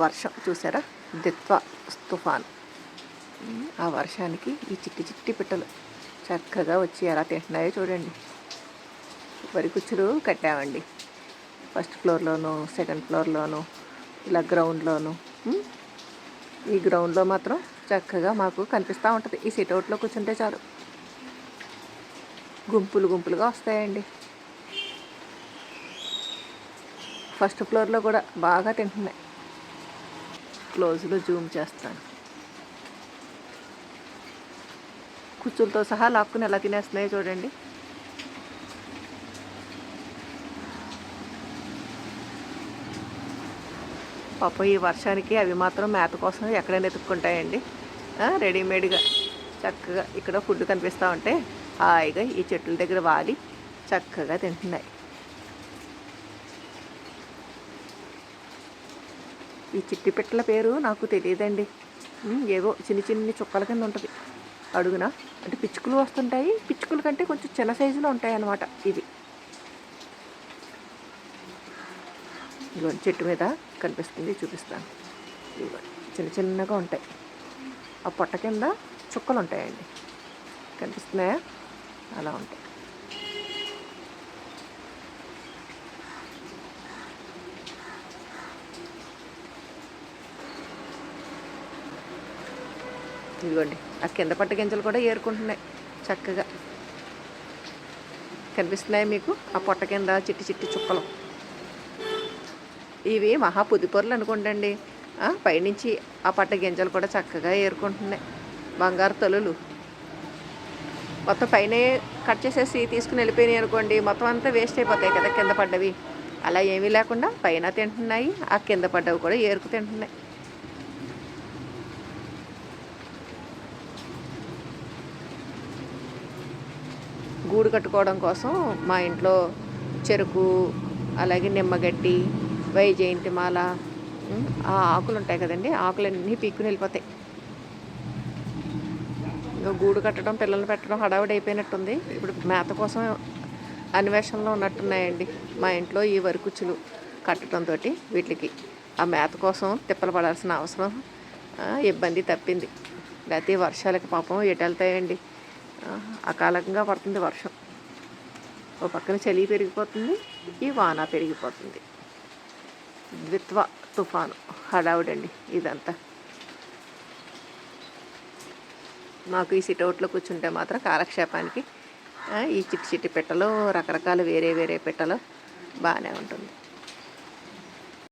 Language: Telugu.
వర్షం చూసారా? దిత్వ తుఫాన్. ఆ వర్షానికి ఈ చిట్టి చిట్టి పిట్టలు చక్కగా వచ్చి ఎలా తింటున్నాయో చూడండి. వరి కుచ్చులు కట్టామండి. ఫస్ట్ ఫ్లోర్లోను సెకండ్ ఫ్లోర్లోను ఇలా గ్రౌండ్లోను ఈ గ్రౌండ్లో మాత్రం చక్కగా మాకు కనిపిస్తూ ఉంటుంది. ఈ సిట్అవుట్లో కూర్చుంటే చాలు. గుంపులు గుంపులుగా వస్తాయండి. ఫస్ట్ ఫ్లోర్లో కూడా బాగా తింటున్నాయి. క్లోజ్లో జూమ్ చేస్తాను. కుచ్చులతో సహా లాక్కుని ఎలా తినేస్తున్నాయో చూడండి. పాపం ఈ వర్షానికి అవి మాత్రం మేత కోసం ఎక్కడైనా ఎత్తుక్కుంటాయండి రెడీమేడ్గా చక్కగా ఇక్కడ ఫుడ్ కనిపిస్తూ ఉంటే హాయిగా ఈ చెట్ల దగ్గర వాలి చక్కగా తింటున్నాయి. ఈ చిట్టి పిట్టల పేరు నాకు తెలియదండి. ఏవో చిన్ని చిన్ని చుక్కల కింద ఉంటుంది. అడుగున? అంటే పిచ్చుకలు వస్తుంటాయి. పిచ్చుకల కంటే కొంచెం చిన్న సైజులో ఉంటాయి అన్నమాట ఇవి. ఇదిగో చెట్టు మీద కనిపిస్తుంది చూపిస్తాను. ఇదిగో చిన్న చిన్నగా ఉంటాయి. ఆ పొట్ట కింద చుక్కలు ఉంటాయండి. కనిపిస్తున్నాయా? అలా ఉంటాయి. ఇదిగోండి ఆ కింద పట్ట గింజలు కూడా ఏరుకుంటున్నాయి చక్కగా. కనిపిస్తున్నాయి మీకు? ఆ పొట్ట కింద చిట్టి చిట్టి చుక్కలు. ఇవి మహా పుదిపొరలు అనుకోండి పైనుంచి ఆ పట్ట గింజలు కూడా చక్కగా ఏరుకుంటున్నాయి. బంగారు తొలులు. మొత్తం పైన కట్ చేసేసి తీసుకుని వెళ్ళిపోయినాయి అనుకోండి మొత్తం అంతా వేస్ట్ అయిపోతాయి కదా కింద పడ్డవి. అలా ఏమీ లేకుండా పైన తింటున్నాయి ఆ కింద పడ్డవి కూడా ఏరుకు తింటున్నాయి. గూడు కట్టుకోవడం కోసం మా ఇంట్లో చెరుకు అలాగే నిమ్మగడ్డి వైజయంతి మాల ఆ ఆకులు ఉంటాయి కదండి ఆకులన్నీ పీక్కుని వెళ్ళిపోతాయి. ఇంకా గూడు కట్టడం పిల్లల్ని పెట్టడం హడావిడి అయిపోయినట్టుంది. ఇప్పుడు మేత కోసం అన్వేషణలో ఉన్నట్టున్నాయండి మా ఇంట్లో ఈ వరకుచ్చులు కట్టడంతో వీటికి. ఆ మేత కోసం తిప్పలు పడాల్సిన అవసరం ఇబ్బంది తప్పింది. లేకపోతే వర్షాలకి పాపం ఎటు వెళ్తాయండి. అకాలంగా పడుతుంది వర్షం. ఓ పక్కన చలి పెరిగిపోతుంది ఈ వాన పెరిగిపోతుంది. ద్విత్వ తుఫాను హడావుడండి ఇదంతా. మాకు ఈ సిటౌట్లో కూర్చుంటే మాత్రం కాలక్షేపానికి ఈ చిట్టి చిట్టి పెట్టలు రకరకాల వేరే వేరే పెట్టలు బాగానే ఉంటుంది.